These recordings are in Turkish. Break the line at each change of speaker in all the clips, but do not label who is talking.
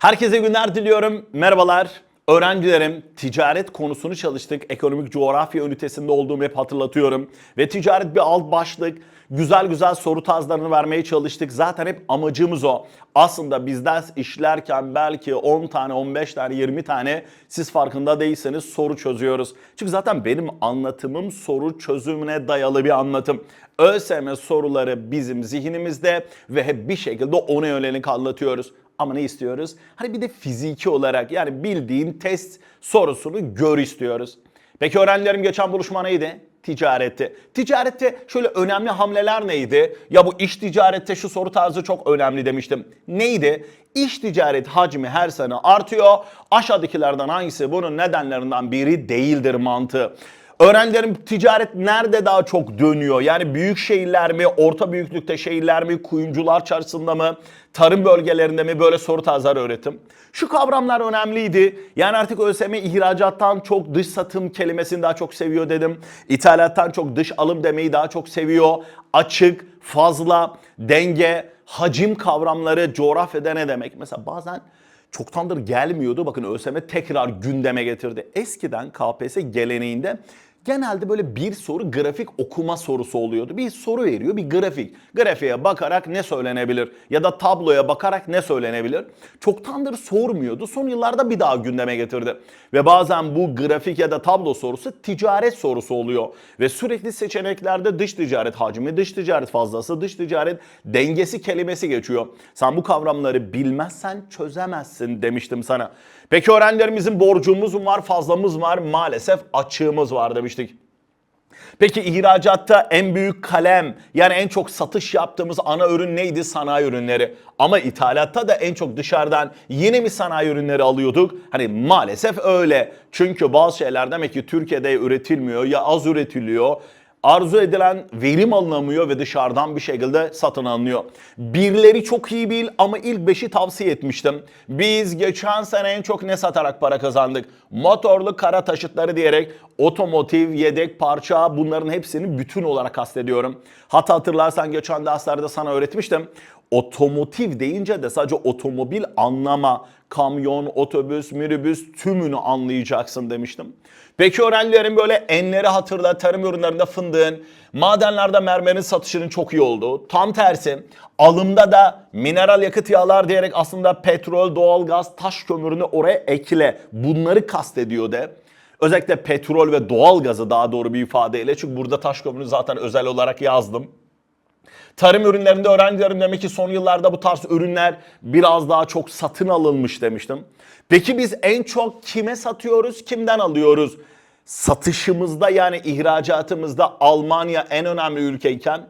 Herkese günler diliyorum. Merhabalar. Öğrencilerim, ticaret konusunu çalıştık. Ekonomik coğrafya ünitesinde olduğumu hep hatırlatıyorum. Ve ticaret bir alt başlık. Güzel güzel soru tarzlarını vermeye çalıştık. Zaten hep amacımız o. Aslında biz ders işlerken belki 10 tane, 15 tane, 20 tane siz farkında değilseniz soru çözüyoruz. Çünkü zaten benim anlatımım soru çözümüne dayalı bir anlatım. ÖSYM soruları bizim zihnimizde ve hep bir şekilde ona yönelik anlatıyoruz. Ama ne istiyoruz? Hani bir de fiziki olarak yani bildiğin test sorusunu gör istiyoruz. Peki öğrencilerim geçen buluşma neydi? Ticarette. Ticarette şöyle önemli hamleler neydi? Ya bu iş ticarette şu soru tarzı çok önemli demiştim. Neydi? İş ticaret hacmi her sene artıyor. Aşağıdakilerden hangisi bunun nedenlerinden biri değildir mantığı. Öğrencilerim ticaret nerede daha çok dönüyor? Yani büyük şehirler mi, orta büyüklükte şehirler mi, kuyumcular çarşısında mı, tarım bölgelerinde mi böyle soru tarzları öğretim. Şu kavramlar önemliydi. Yani artık ÖSYM ihracattan çok dış satım kelimesini daha çok seviyor dedim. İthalattan çok dış alım demeyi daha çok seviyor. Açık, fazla, denge, hacim kavramları coğrafyada ne demek? Mesela bazen çoktandır gelmiyordu. Bakın ÖSYM tekrar gündeme getirdi. Eskiden KPSS geleneğinde genelde böyle bir soru grafik okuma sorusu oluyordu. Bir soru veriyor, bir grafik. Grafiğe bakarak ne söylenebilir ya da tabloya bakarak ne söylenebilir? Çoktandır sormuyordu. Son yıllarda bir daha gündeme getirdi. Ve bazen bu grafik ya da tablo sorusu ticaret sorusu oluyor. Ve sürekli seçeneklerde dış ticaret hacmi, dış ticaret fazlası, dış ticaret dengesi kelimesi geçiyor. Sen bu kavramları bilmezsen çözemezsin demiştim sana. Peki öğrencilerimizin borcumuz mu var, fazlamız var, maalesef açığımız var demiştik. Peki ihracatta en büyük kalem yani en çok satış yaptığımız ana ürün neydi? Sanayi ürünleri. Ama ithalatta da en çok dışarıdan yine mi sanayi ürünleri alıyorduk? Hani maalesef öyle. Çünkü bazı şeyler demek ki Türkiye'de üretilmiyor ya az üretiliyor arzu edilen verim alınamıyor ve dışarıdan bir şekilde satın alınıyor. Birleri çok iyi bil ama ilk beşi tavsiye etmiştim. Biz geçen sene en çok ne satarak para kazandık? Motorlu kara taşıtları diyerek otomotiv, yedek parça bunların hepsini bütün olarak kastediyorum. Hatta hatırlarsan geçen derslerde sana öğretmiştim. Otomotiv deyince de sadece otomobil anlama, kamyon, otobüs, minibüs tümünü anlayacaksın demiştim. Peki öğrencilerin böyle enleri hatırla tarım ürünlerinde fındığın, madenlerde mermerin satışının çok iyi olduğu. Tam tersi alımda da mineral yakıt yağlar diyerek aslında petrol, doğalgaz, taş kömürünü oraya ekle. Bunları kastediyor de. Özellikle petrol ve doğalgazı daha doğru bir ifadeyle. Çünkü burada taş kömürünü zaten özel olarak yazdım. Tarım ürünlerinde öğrencilerim demek ki son yıllarda bu tarz ürünler biraz daha çok satın alınmış demiştim. Peki biz en çok kime satıyoruz, kimden alıyoruz? Satışımızda yani ihracatımızda Almanya en önemli ülkeyken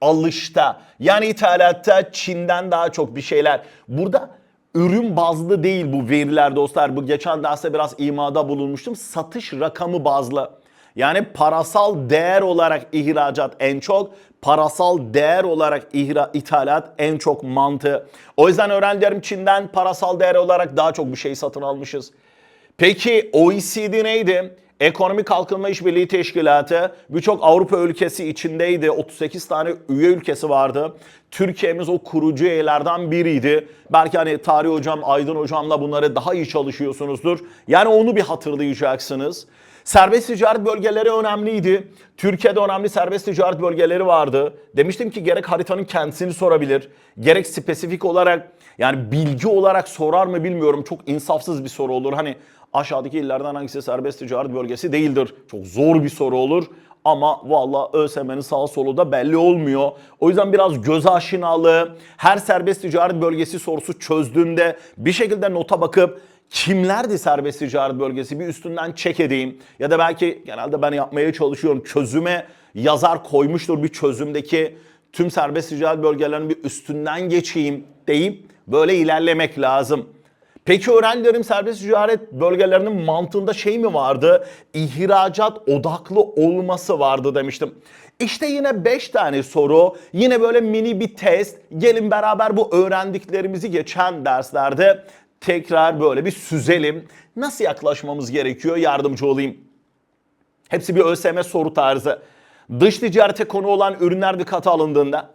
alışta yani ithalatta Çin'den daha çok bir şeyler. Burada ürün bazlı değil bu veriler dostlar. Bu geçen derste biraz imada bulunmuştum. Satış rakamı bazlı. Yani parasal değer olarak ihracat en çok, parasal değer olarak ihra, ithalat en çok mantığı. O yüzden öğrencilerim Çin'den parasal değer olarak daha çok bir şey satın almışız. Peki OECD neydi? Ekonomi Kalkınma İşbirliği Teşkilatı birçok Avrupa ülkesi içindeydi. 38 tane üye ülkesi vardı. Türkiye'miz o kurucu üyelerden biriydi. Belki hani Tarih Hocam, Aydın Hocam'la bunları daha iyi çalışıyorsunuzdur. Yani onu bir hatırlayacaksınız. Serbest ticaret bölgeleri önemliydi. Türkiye'de önemli serbest ticaret bölgeleri vardı. Demiştim ki gerek haritanın kendisini sorabilir, gerek spesifik olarak yani bilgi olarak sorar mı bilmiyorum. Çok insafsız bir soru olur. Hani aşağıdaki illerden hangisi serbest ticaret bölgesi değildir? Çok zor bir soru olur. Ama valla ÖSYM'nin sağ solu da belli olmuyor. O yüzden biraz göz aşinalığı, her serbest ticaret bölgesi sorusu çözdüğümde bir şekilde nota bakıp kimlerdi serbest ticaret bölgesi bir üstünden çek edeyim. Ya da belki genelde ben yapmaya çalışıyorum çözüme yazar koymuştur bir çözümdeki tüm serbest ticaret bölgelerinin bir üstünden geçeyim deyip böyle ilerlemek lazım. Peki öğrencilerim serbest ticaret bölgelerinin mantığında şey mi vardı? İhracat odaklı olması vardı demiştim. İşte yine 5 tane soru, yine böyle mini bir test. Gelin beraber bu öğrendiklerimizi geçen derslerde tekrar böyle bir süzelim. Nasıl yaklaşmamız gerekiyor? Yardımcı olayım. Hepsi bir ÖSYM soru tarzı. Dış ticarete konu olan ürünler dikkate alındığında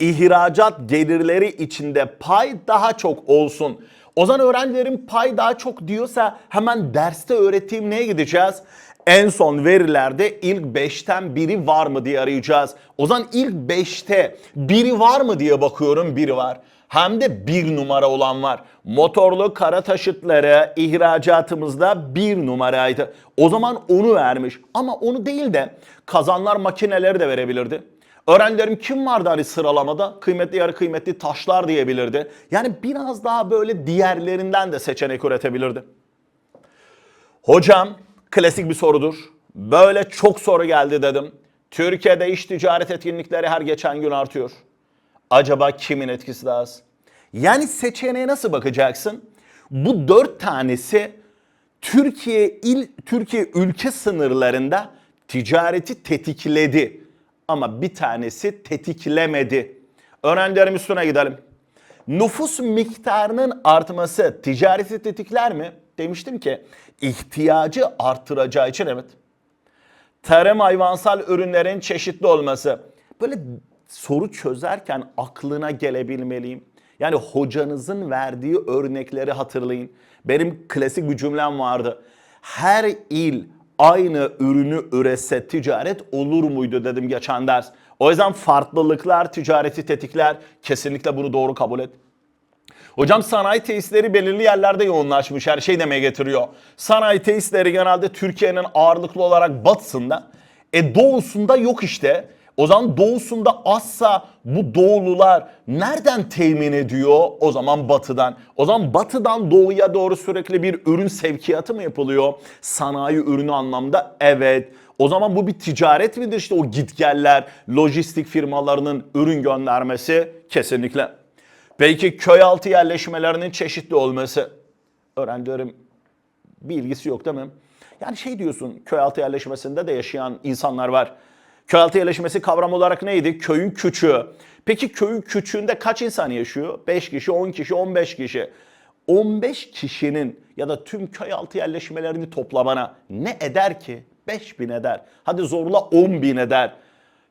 ihracat gelirleri içinde pay daha çok olsun. O zaman öğrencilerin pay daha çok diyorsa hemen derste öğrettiğim neye gideceğiz? En son verilerde ilk 5'ten biri var mı diye arayacağız. O zaman ilk 5'te biri var mı diye bakıyorum biri var. Hem de bir numara olan var. Motorlu kara taşıtları ihracatımızda bir numaraydı. O zaman onu vermiş. Ama onu değil de kazanlar makineleri de verebilirdi. Öğrencilerim kim vardı hani sıralamada? Kıymetli yarı kıymetli taşlar diyebilirdi. Yani biraz daha böyle diğerlerinden de seçenek üretebilirdi. Hocam klasik bir sorudur. Böyle çok soru geldi dedim. Türkiye'de iş ticaret etkinlikleri her geçen gün artıyor. Acaba kimin etkisi daha az? Yani seçeneğe nasıl bakacaksın? Bu dört tanesi Türkiye il Türkiye ülke sınırlarında ticareti tetikledi. Ama bir tanesi tetiklemedi. Öğrencilerim üstüne gidelim. Nüfus miktarının artması ticareti tetikler mi? Demiştim ki ihtiyacı artıracağı için evet. Tarım hayvansal ürünlerin çeşitli olması. Böyle soru çözerken aklına gelebilmeliyim. Yani hocanızın verdiği örnekleri hatırlayın. Benim klasik bir cümlem vardı. Her il aynı ürünü üretse ticaret olur muydu dedim geçen ders. O yüzden farklılıklar ticareti tetikler. Kesinlikle bunu doğru kabul et. Hocam sanayi tesisleri belirli yerlerde yoğunlaşmış. Her şey demeye getiriyor. Sanayi tesisleri genelde Türkiye'nin ağırlıklı olarak batısında. E doğusunda yok işte. O zaman doğusunda azsa bu doğulular nereden temin ediyor? O zaman batıdan. O zaman batıdan doğuya doğru sürekli bir ürün sevkiyatı mı yapılıyor? Sanayi ürünü anlamda evet. O zaman bu bir ticaret midir işte o gitgeller, lojistik firmalarının ürün göndermesi? Kesinlikle. Peki köy altı yerleşmelerinin çeşitli olması. Öğrencilerim bir ilgisi yok değil mi? Yani şey diyorsun köy altı yerleşmesinde de yaşayan insanlar var. Köy altı yerleşmesi kavram olarak neydi? Köyün küçüğü. Peki köyün küçüğünde kaç insan yaşıyor? 5 kişi, 10 kişi, 15 kişi. 15 kişinin ya da tüm köy altı yerleşmelerini toplamana ne eder ki? 5 bin eder. Hadi zorla 10 bin eder.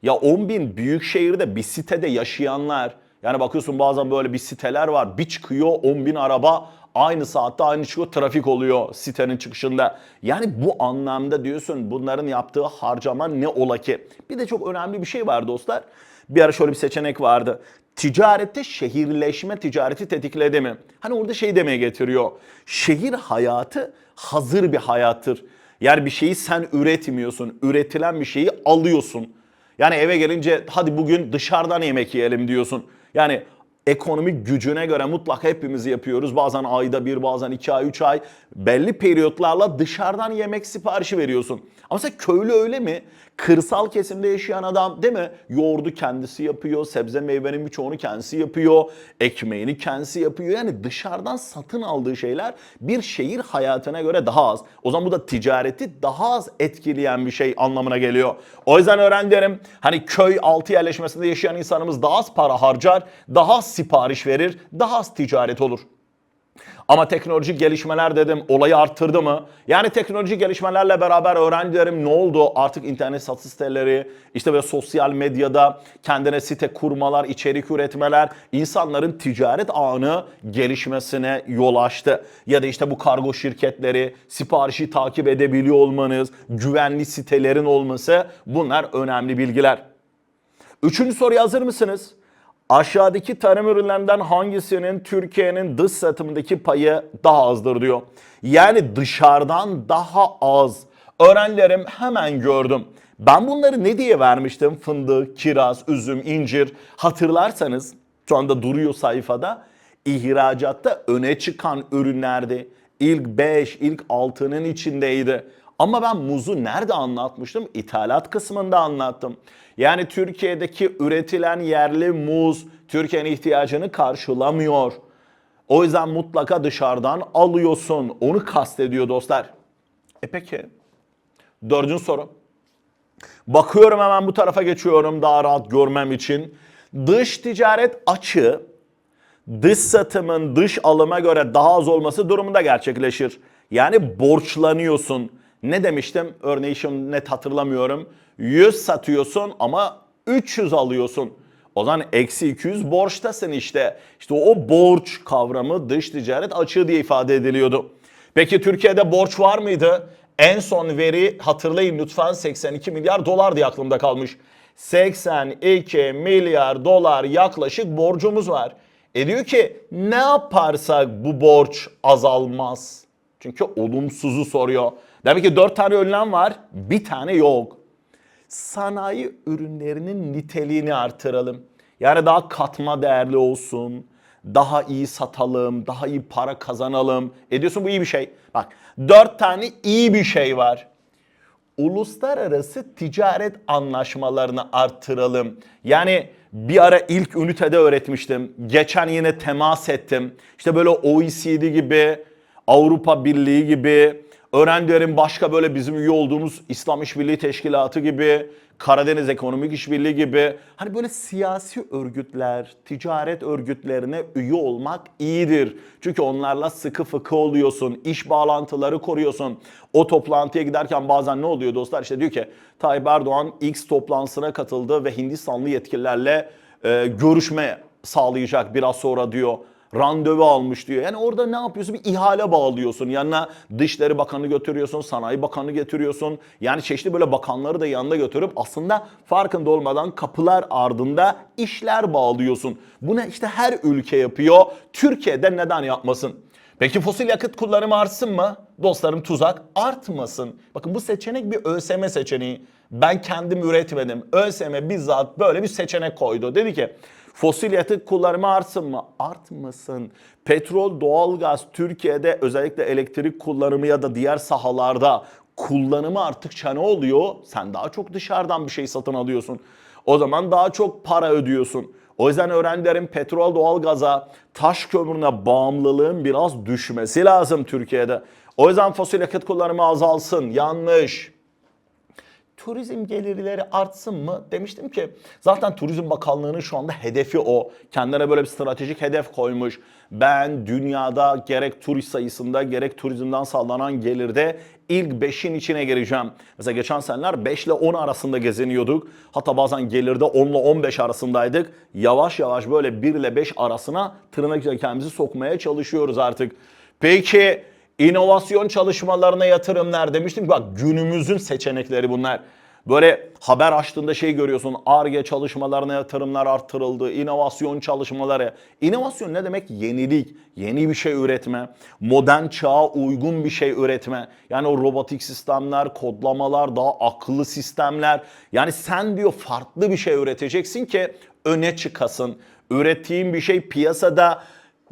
Ya 10 bin büyük şehirde bir sitede yaşayanlar. Yani bakıyorsun bazen böyle bir siteler var. Bir çıkıyor 10 bin araba aynı saatte aynı çıkıyor trafik oluyor sitenin çıkışında. Yani bu anlamda diyorsun bunların yaptığı harcama ne ola ki? Bir de çok önemli bir şey var dostlar. Bir ara şöyle bir seçenek vardı. Ticarette şehirleşme ticareti tetikledi mi? Hani orada şey demeye getiriyor. Şehir hayatı hazır bir hayattır. Yani bir şeyi sen üretmiyorsun. Üretilen bir şeyi alıyorsun. Yani eve gelince hadi bugün dışarıdan yemek yiyelim diyorsun. Yani ekonomik gücüne göre mutlaka hepimiz yapıyoruz. Bazen ayda bir, bazen iki ay, üç ay belli periyotlarla dışarıdan yemek siparişi veriyorsun. Ama mesela köylü öyle mi? Kırsal kesimde yaşayan adam değil mi? Yoğurdu kendisi yapıyor, sebze meyvenin birçoğunu kendisi yapıyor, ekmeğini kendisi yapıyor. Yani dışarıdan satın aldığı şeyler bir şehir hayatına göre daha az. O zaman bu da ticareti daha az etkileyen bir şey anlamına geliyor. O yüzden öğrencilerim hani köy altı yerleşmesinde yaşayan insanımız daha az para harcar, daha az sipariş verir, daha az ticaret olur. Ama teknolojik gelişmeler dedim olayı arttırdı mı? Yani teknolojik gelişmelerle beraber öğrencilerim ne oldu? Artık internet satış siteleri, işte ve sosyal medyada kendine site kurmalar, içerik üretmeler insanların ticaret ağını gelişmesine yol açtı. Ya da işte bu kargo şirketleri, siparişi takip edebiliyor olmanız, güvenli sitelerin olması bunlar önemli bilgiler. Üçüncü soruya hazır mısınız? Aşağıdaki tarım ürünlerinden hangisinin Türkiye'nin dış satımındaki payı daha azdır diyor. Yani dışarıdan daha az. Öğrencilerim hemen gördüm. Ben bunları ne diye vermiştim? Fındık, kiraz, üzüm, incir. Hatırlarsanız şu anda duruyor sayfada. İhracatta öne çıkan ürünlerdi. İlk 5, ilk 6'nın içindeydi. Ama ben muzu nerede anlatmıştım? İthalat kısmında anlattım. Yani Türkiye'deki üretilen yerli muz Türkiye'nin ihtiyacını karşılamıyor. O yüzden mutlaka dışarıdan alıyorsun. Onu kastediyor dostlar. E peki. Dördüncü soru. Bakıyorum hemen bu tarafa geçiyorum daha rahat görmem için. Dış ticaret açığı dış satımın dış alıma göre daha az olması durumunda gerçekleşir. Yani borçlanıyorsun. Ne demiştim? Örneği şimdi net hatırlamıyorum. 100 satıyorsun ama 300 alıyorsun. O zaman eksi 200 borçtasın işte. İşte o borç kavramı dış ticaret açığı diye ifade ediliyordu. Peki Türkiye'de borç var mıydı? En son veri hatırlayın lütfen 82 milyar dolar diye aklımda kalmış. 82 milyar dolar yaklaşık borcumuz var. E diyor ki ne yaparsak bu borç azalmaz. Çünkü olumsuzu soruyor. Demek ki 4 tane önlem var, bir tane yok. Sanayi ürünlerinin niteliğini artıralım. Yani daha katma değerli olsun, daha iyi satalım, daha iyi para kazanalım. Ediyorsun bu iyi bir şey. Bak dört tane iyi bir şey var. Uluslararası ticaret anlaşmalarını artıralım. Yani bir ara ilk ünitede öğretmiştim. Geçen yine temas ettim. İşte böyle OECD gibi, Avrupa Birliği gibi, öğrencilerin başka böyle bizim üye olduğumuz İslam İşbirliği Teşkilatı gibi, Karadeniz Ekonomik İşbirliği gibi hani böyle siyasi örgütler, ticaret örgütlerine üye olmak iyidir. Çünkü onlarla sıkı fıkı oluyorsun, iş bağlantıları koruyorsun. O toplantıya giderken bazen ne oluyor dostlar? İşte diyor ki Tayyip Erdoğan X toplantısına katıldı ve Hindistanlı yetkililerle e, görüşme sağlayacak biraz sonra diyor randevu almış diyor. Yani orada ne yapıyorsun? Bir ihale bağlıyorsun. Yanına Dışişleri Bakanı götürüyorsun, Sanayi Bakanı getiriyorsun. Yani çeşitli böyle bakanları da yanında götürüp aslında farkında olmadan kapılar ardında işler bağlıyorsun. Bunu işte her ülke yapıyor. Türkiye'de neden yapmasın? Peki fosil yakıt kullanımı artsın mı? Dostlarım tuzak artmasın. Bakın bu seçenek bir ÖSYM seçeneği. Ben kendim üretmedim. ÖSYM bizzat böyle bir seçenek koydu. Dedi ki Fosil yakıt kullanımı artsın mı? Artmasın. Petrol, doğalgaz Türkiye'de özellikle elektrik kullanımı ya da diğer sahalarda kullanımı arttıkça ne oluyor? Sen daha çok dışarıdan bir şey satın alıyorsun. O zaman daha çok para ödüyorsun. O yüzden öğrencilerin petrol, doğalgaza, taş kömürüne bağımlılığın biraz düşmesi lazım Türkiye'de. O yüzden fosil yakıt kullanımı azalsın. Yanlış turizm gelirleri artsın mı? Demiştim ki zaten Turizm Bakanlığı'nın şu anda hedefi o. Kendine böyle bir stratejik hedef koymuş. Ben dünyada gerek turist sayısında gerek turizmden sağlanan gelirde ilk 5'in içine gireceğim. Mesela geçen seneler 5 ile 10 arasında geziniyorduk. Hatta bazen gelirde 10 ile 15 arasındaydık. Yavaş yavaş böyle 1 ile 5 arasına tırnak kendimizi sokmaya çalışıyoruz artık. Peki İnovasyon çalışmalarına yatırımlar demiştim. Bak günümüzün seçenekleri bunlar. Böyle haber açtığında şey görüyorsun. ARGE çalışmalarına yatırımlar arttırıldı. inovasyon çalışmaları. İnovasyon ne demek? Yenilik. Yeni bir şey üretme. Modern çağa uygun bir şey üretme. Yani o robotik sistemler, kodlamalar, daha akıllı sistemler. Yani sen diyor farklı bir şey üreteceksin ki öne çıkasın. Ürettiğin bir şey piyasada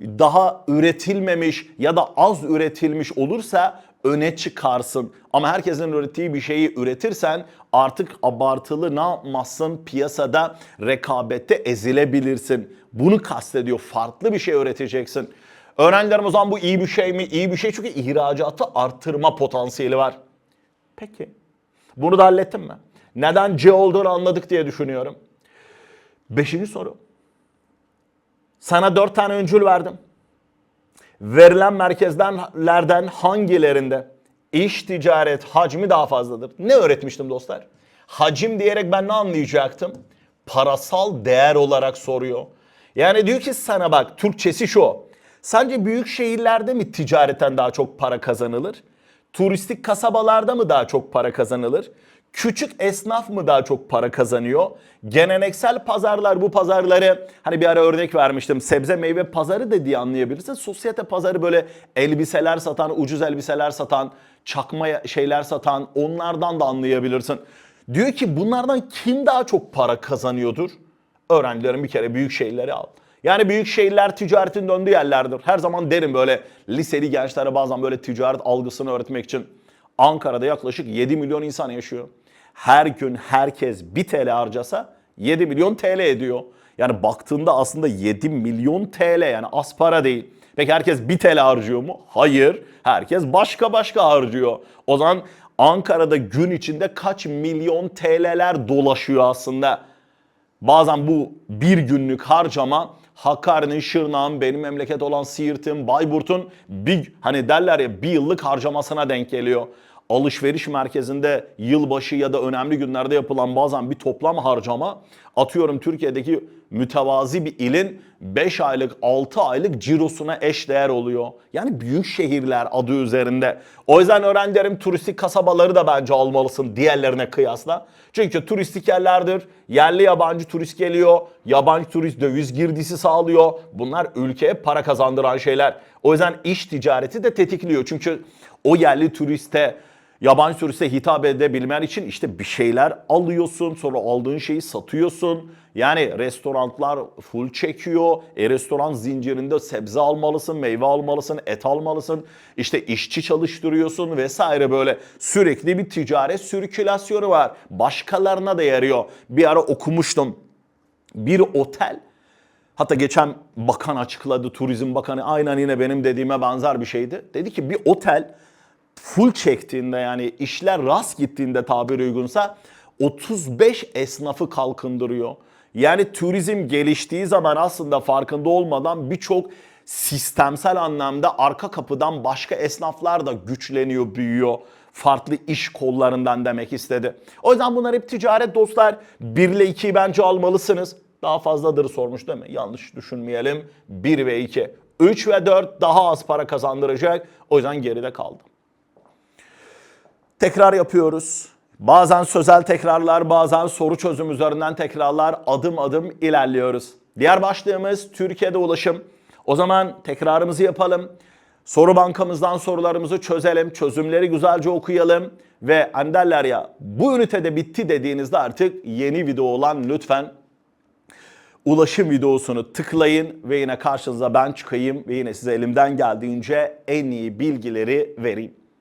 daha üretilmemiş ya da az üretilmiş olursa öne çıkarsın. Ama herkesin ürettiği bir şeyi üretirsen artık abartılı ne yapmazsın piyasada rekabette ezilebilirsin. Bunu kastediyor. Farklı bir şey üreteceksin. Öğrencilerim o zaman bu iyi bir şey mi? İyi bir şey çünkü ihracatı arttırma potansiyeli var. Peki. Bunu da hallettim mi? Neden C olduğunu anladık diye düşünüyorum. Beşinci soru. Sana dört tane öncül verdim. Verilen merkezlerden hangilerinde iş ticaret hacmi daha fazladır? Ne öğretmiştim dostlar? Hacim diyerek ben ne anlayacaktım? Parasal değer olarak soruyor. Yani diyor ki sana bak Türkçesi şu. Sence büyük şehirlerde mi ticaretten daha çok para kazanılır? Turistik kasabalarda mı daha çok para kazanılır? Küçük esnaf mı daha çok para kazanıyor? Geleneksel pazarlar bu pazarları hani bir ara örnek vermiştim. Sebze meyve pazarı da anlayabilirsin. Sosyete pazarı böyle elbiseler satan, ucuz elbiseler satan, çakma şeyler satan onlardan da anlayabilirsin. Diyor ki bunlardan kim daha çok para kazanıyordur? Öğrencilerin bir kere büyük şeyleri al. Yani büyük şehirler ticaretin döndüğü yerlerdir. Her zaman derim böyle liseli gençlere bazen böyle ticaret algısını öğretmek için. Ankara'da yaklaşık 7 milyon insan yaşıyor. Her gün herkes 1 TL harcasa 7 milyon TL ediyor. Yani baktığında aslında 7 milyon TL yani az para değil. Peki herkes 1 TL harcıyor mu? Hayır. Herkes başka başka harcıyor. O zaman Ankara'da gün içinde kaç milyon TL'ler dolaşıyor aslında. Bazen bu bir günlük harcama Hakkari'nin, Şırnak'ın, benim memleket olan Siirt'in, Bayburt'un bir hani derler ya bir yıllık harcamasına denk geliyor. Alışveriş merkezinde yılbaşı ya da önemli günlerde yapılan bazen bir toplam harcama atıyorum Türkiye'deki mütevazi bir ilin 5 aylık 6 aylık cirosuna eş değer oluyor. Yani büyük şehirler adı üzerinde. O yüzden öğrencilerim turistik kasabaları da bence almalısın diğerlerine kıyasla. Çünkü turistik yerlerdir. Yerli yabancı turist geliyor. Yabancı turist döviz girdisi sağlıyor. Bunlar ülkeye para kazandıran şeyler. O yüzden iş ticareti de tetikliyor. Çünkü o yerli turiste yabancı turiste hitap edebilmen için işte bir şeyler alıyorsun sonra aldığın şeyi satıyorsun. Yani restoranlar full çekiyor. E restoran zincirinde sebze almalısın, meyve almalısın, et almalısın. İşte işçi çalıştırıyorsun vesaire böyle sürekli bir ticaret sirkülasyonu var. Başkalarına da yarıyor. Bir ara okumuştum. Bir otel Hatta geçen bakan açıkladı, turizm bakanı aynen yine benim dediğime benzer bir şeydi. Dedi ki bir otel full çektiğinde yani işler rast gittiğinde tabir uygunsa 35 esnafı kalkındırıyor. Yani turizm geliştiği zaman aslında farkında olmadan birçok sistemsel anlamda arka kapıdan başka esnaflar da güçleniyor, büyüyor. Farklı iş kollarından demek istedi. O yüzden bunlar hep ticaret dostlar. 1 ile 2'yi bence almalısınız. Daha fazladır sormuş değil mi? Yanlış düşünmeyelim. 1 ve 2. 3 ve 4 daha az para kazandıracak. O yüzden geride kaldı. Tekrar yapıyoruz. Bazen sözel tekrarlar, bazen soru çözüm üzerinden tekrarlar adım adım ilerliyoruz. Diğer başlığımız Türkiye'de ulaşım. O zaman tekrarımızı yapalım. Soru bankamızdan sorularımızı çözelim, çözümleri güzelce okuyalım ve hani ya bu ünitede bitti dediğinizde artık yeni video olan lütfen ulaşım videosunu tıklayın ve yine karşınıza ben çıkayım ve yine size elimden geldiğince en iyi bilgileri vereyim.